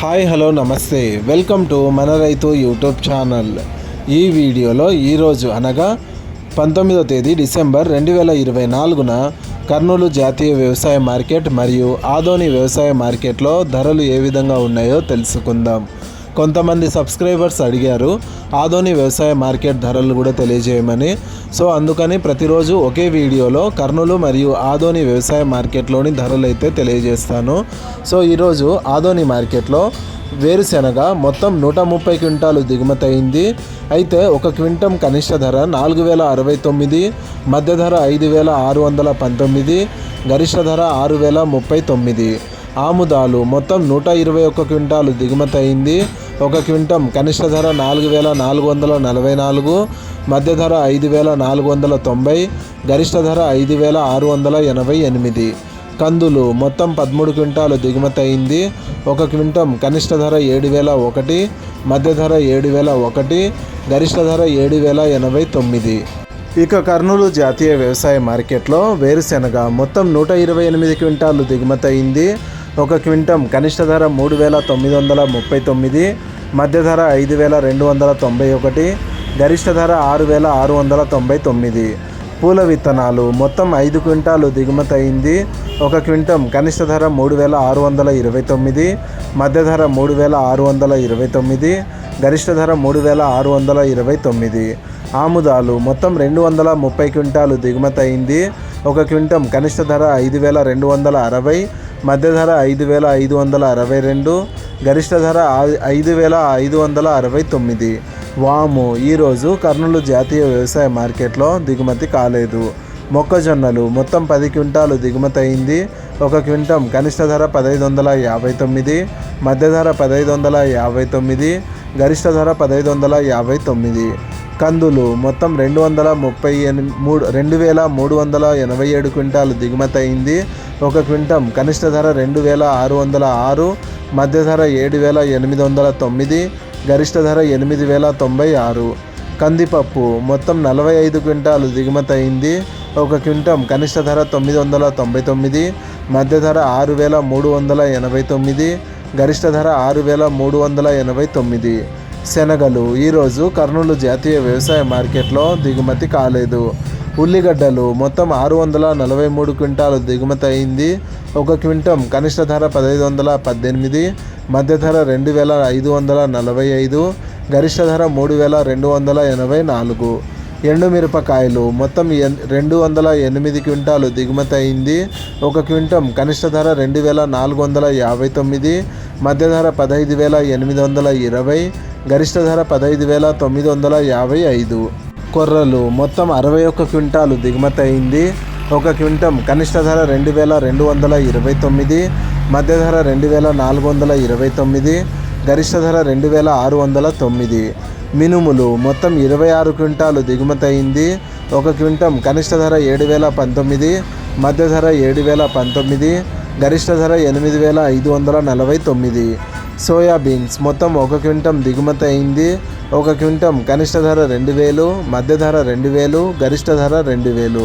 Hi hello నమస్తే. Welcome to మన రైతు యూట్యూబ్ ఛానల్. ఈ వీడియోలో ఈరోజు అనగా పంతొమ్మిదో తేదీ డిసెంబర్ రెండు వేల ఇరవై నాలుగున కర్నూలు జాతీయ వ్యవసాయ మార్కెట్ మరియు ఆదోని వ్యవసాయ మార్కెట్లో ధరలు ఏ విధంగా ఉన్నాయో తెలుసుకుందాం. కొంతమంది సబ్స్క్రైబర్స్ అడిగారు ఆదోని వ్యవసాయ మార్కెట్ ధరలు కూడా తెలియజేయమని. సో అందుకని ప్రతిరోజు ఒకే వీడియోలో కర్నూలు మరియు ఆదోని వ్యవసాయ మార్కెట్లోని ధరలు అయితే తెలియజేస్తాను. సో ఈరోజు ఆదోని మార్కెట్లో వేరుశెనగ మొత్తం నూట ముప్పై క్వింటాలు దిగుమతి అయింది. అయితే ఒక క్వింటం కనిష్ట ధర నాలుగు వేల అరవై తొమ్మిది మధ్య ధర ఐదు వేల ఆరు వందల పంతొమ్మిది గరిష్ట ధర ఆరు వేల ముప్పై తొమ్మిది. ఆముదాలు మొత్తం నూట ఇరవై ఒక్క క్వింటాలు దిగుమతి అయింది. ఒక క్వింటం కనిష్ట ధర నాలుగు వేల నాలుగు వందల నలభై నాలుగు మధ్య ధర ఐదు వేల నాలుగు వందల తొంభై గరిష్ట ధర ఐదు వేల ఆరు వందల ఎనభై ఎనిమిది. కందులు మొత్తం పదమూడు క్వింటాలు దిగుమతి అయింది. ఒక క్వింటం కనిష్ట ధర ఏడు వేల ఒకటి మధ్య ధర ఏడు వేల ఒకటి గరిష్ట ధర ఏడు వేల ఎనభై తొమ్మిది. ఇక కర్నూలు జాతీయ వ్యవసాయ మార్కెట్లో వేరుశెనగ మొత్తం నూట ఇరవై ఎనిమిది క్వింటాలు దిగుమతి అయింది. ఒక క్వింటం కనిష్ట ధర మూడు వేల తొమ్మిది వందల ముప్పై తొమ్మిది మధ్య ధర ఐదు వేల రెండు వందల తొంభై ఒకటి గరిష్ట ధర ఆరు వేల ఆరు వందల తొంభై తొమ్మిది. పూల విత్తనాలు మొత్తం ఐదు క్వింటాలు దిగుమతి అయింది. ఒక క్వింటం కనిష్ట ధర మూడు వేల ఆరు వందల ఇరవై తొమ్మిది మధ్య ధర మూడు వేల ఆరు వందల ఇరవై తొమ్మిది గరిష్ట ధర మూడు వేల ఆరు వందల ఇరవై తొమ్మిది. ఆముదాలు మొత్తం రెండు వందల ముప్పై క్వింటాలు దిగుమతి అయింది. ఒక క్వింటం కనిష్ట ధర ఐదు వేల రెండు వందల అరవై మధ్య ధర ఐదు వేల ఐదు వందల అరవై రెండు గరిష్ట ధర ఐదు వేల ఐదు వందల అరవై తొమ్మిది. వాము ఈరోజు కర్నూలు జాతీయ వ్యవసాయ మార్కెట్లో దిగుమతి కాలేదు. మొక్కజొన్నలు మొత్తం పది క్వింటాలు దిగుమతి అయింది. ఒక క్వింటం కనిష్ట ధర పదహైదు వందల యాభై తొమ్మిది మధ్య ధర పదహైదు వందల యాభై తొమ్మిది గరిష్ట ధర పదహైదు వందల యాభై తొమ్మిది. కందులు మొత్తం రెండు వందల ముప్పై ఎనిమిది మూడు రెండు వేల మూడు వందల ఎనభై ఏడు క్వింటాలు దిగుమతి అయింది ఒక క్వింటం కనిష్ట ధర రెండు వేల ఆరు వందల ఆరు మధ్య ధర ఏడు వేల ఎనిమిది వందల తొమ్మిది గరిష్ట ధర ఎనిమిది వేల తొంభై ఆరు. కందిపప్పు మొత్తం నలభై ఐదు క్వింటాలు దిగుమతి అయింది ఒక క్వింటం కనిష్ట ధర తొమ్మిది వందల తొంభై తొమ్మిది మధ్య ధర ఆరు వేల మూడు వందల ఎనభై తొమ్మిది గరిష్ట ధర ఆరు వేల మూడు వందల ఎనభై తొమ్మిది. శనగలు. ఈరోజు కర్నూలు జాతీయ వ్యవసాయ మార్కెట్లో దిగుమతి కాలేదు. ఉల్లిగడ్డలు మొత్తం ఆరు వందల నలభై మూడు క్వింటాలు దిగుమతి అయింది. ఒక క్వింటం కనిష్ట ధర పదహైదు వందల పద్దెనిమిది మధ్య ధర రెండు వేల ఐదు వందల నలభై ఐదు గరిష్ట ధర మూడు వేల రెండు వందల ఎనభై నాలుగు. ఎండుమిరపకాయలు. మొత్తం ఎన్ రెండు వందల ఎనిమిది క్వింటాలు దిగుమతి అయింది. ఒక క్వింటం కనిష్ట ధర రెండు వేల నాలుగు వందల యాభై తొమ్మిది మధ్య ధర పదహైదు వేల ఎనిమిది వందల ఇరవై గరిష్ట ధర పదహైదు వేల తొమ్మిది వందల యాభై ఐదు. కొర్రలు మొత్తం అరవై ఒక్క క్వింటాలు దిగుమతి అయింది. ఒక క్వింటం కనిష్ట ధర రెండు వేల రెండు వందల ఇరవై తొమ్మిది మధ్య ధర రెండు వేల నాలుగు వందల ఇరవై తొమ్మిది గరిష్ట ధర రెండు వేల ఆరు వందల తొమ్మిది. మినుములు మొత్తం ఇరవై ఆరు క్వింటాలు దిగుమతి అయింది ఒక క్వింటం కనిష్ట ధర ఏడు వేల పంతొమ్మిది మధ్య ధర ఏడు వేల పంతొమ్మిది గరిష్ట ధర ఎనిమిది వేల ఐదు వందల నలభై తొమ్మిది. సోయాబీన్స్ మొత్తం ఒక క్వింటం దిగుమతి అయింది ఒక క్వింటం కనిష్ట ధర రెండు వేలు మధ్య ధర రెండు వేలు గరిష్ట ధర రెండు వేలు.